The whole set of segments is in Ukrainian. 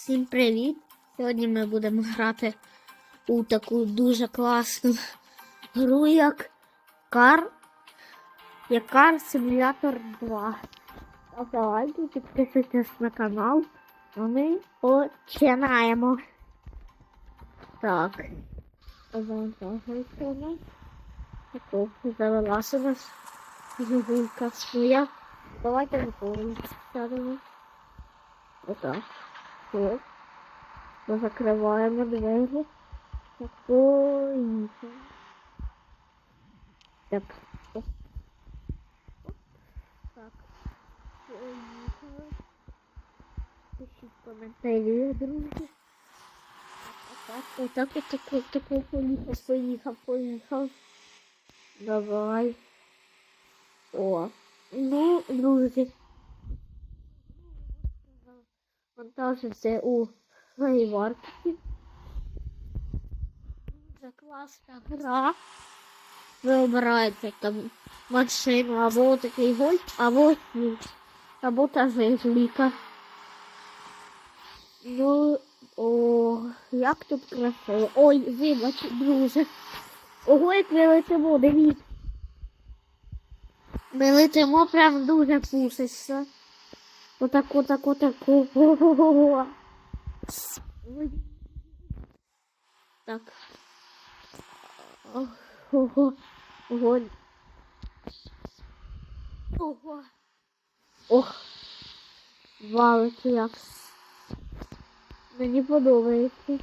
Всім привіт! Сьогодні ми будемо грати у таку дуже класну гру, як Car, як Car Simulator 2. Ставте лайки, підписуйтесь на канал. А ми починаємо. Так. Завантажується у нас. Нас зігунка своя. Давайте виходимо. Сядемо. Отак. Оп. Ми закриваємо двері. Поїхали. Так. Так. Поїхали. Пишіть коментарі, друзі. Так, отак, отак, отак, поїхав, поїхав, поїхав. Давай. О. Ну, друзі. Вантажиться у Гейваркеті. Це класна гра. Ви обираєте там машину або такий гольф, або ні. Або та житліка. Ну, о, як тут красиво. Ой, вибач, друже. Ого, як ми летимо, дивіться. Ми летимо прям дуже пушиться. Отак, отак, отак. Ого. Ой. Так. Ого. Ого. Ого. Ох. Валить як. Мені подобається.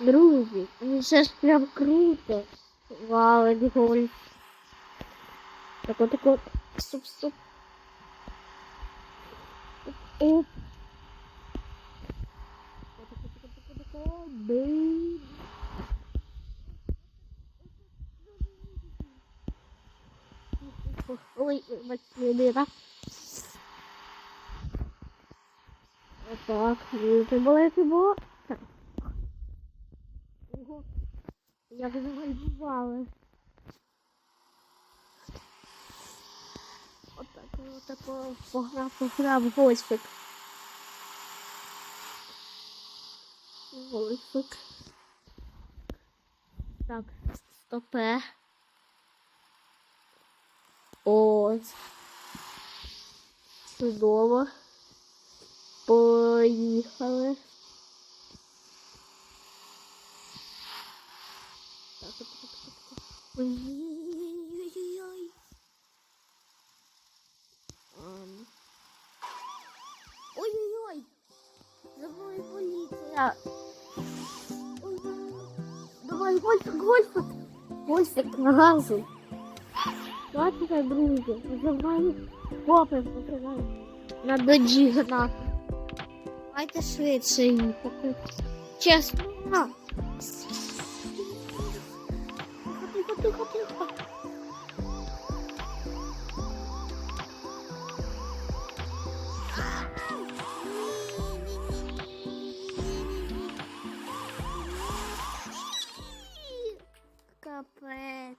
Друзі, ну це ж прям круто. Валить гольф. Так от, так от. Стоп, стоп. О. Бей. Ой, Василина. Отак, це було, це було. Так. Ого. Як завальбували. Отак, отак, пограв, пограв гольфик. Гольфик. Так, стопе. Ось. Чудово. Поїхали. Так, так, так, так, Давай, гольфик, гольфик. Гольфик на газу. Бачите, друзі, за копи покидають. На доджі гнати. Давайте швидше їхати. Чесно. на. Тихо, тихо, тихо, тихо. Капець.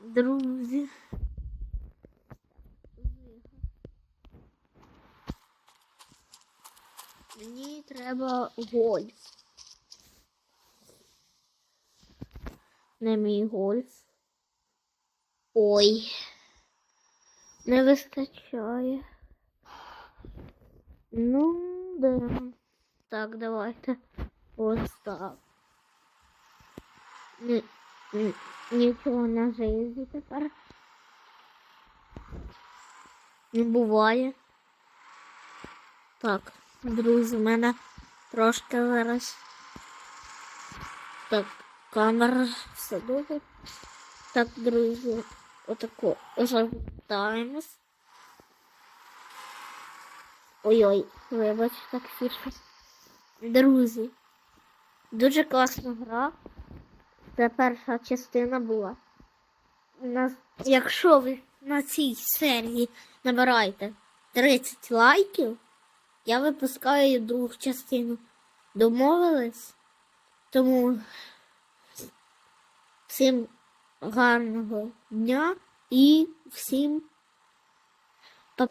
Друзі. Мені треба гольф. Не мій гольф. Ой. Не вистачає. Ну, да. Так, давайте. Ось так. Ні, ні, нічого на житті тепер. Не буває. Так, друзі, в мене трошки зараз. Так, камера все добре. Так, друзі, отако завертаємось. Ой-ой, вибач, так фішка. Друзі, дуже класна гра. Це перша частина була. На... Якщо ви на цій серії набираєте 30 лайків, я випускаю другу частину. Домовились? Тому всім гарного дня і всім па-